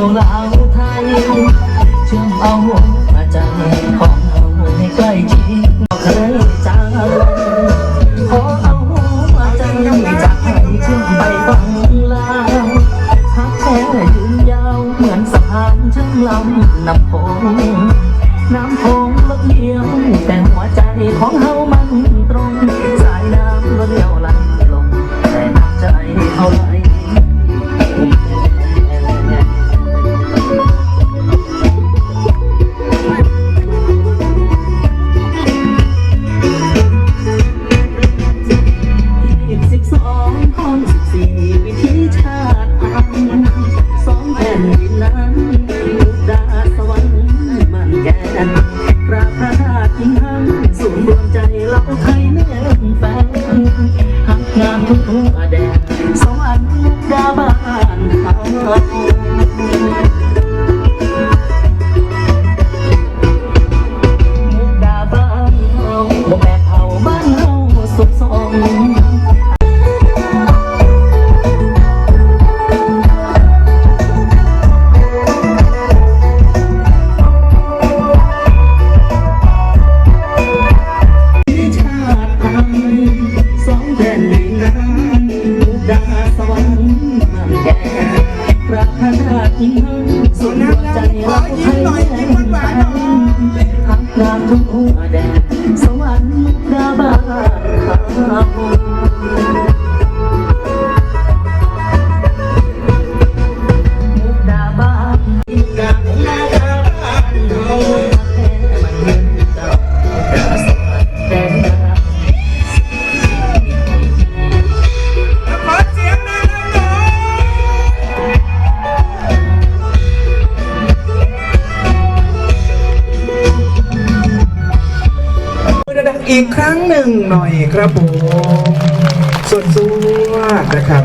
ยวลาวไทยเชื่อมเอาหัวมาใจของเอาให้ใกล้ชิดเคยจางขอเอาหัวมาใจจากไทยเชื่อมไปฟังลาวทักแท้ยืนยาวเหมือนสะพานเชื่อมลำน้ำโขงน้ำโขงลดเลี้ยวแต่หัวใจของเฮามัน 难 ยิ้มหน่อยยิ้มหวานหน่อย อีกครั้งหนึ่งหน่อยครับผมสุดสวดนะครับ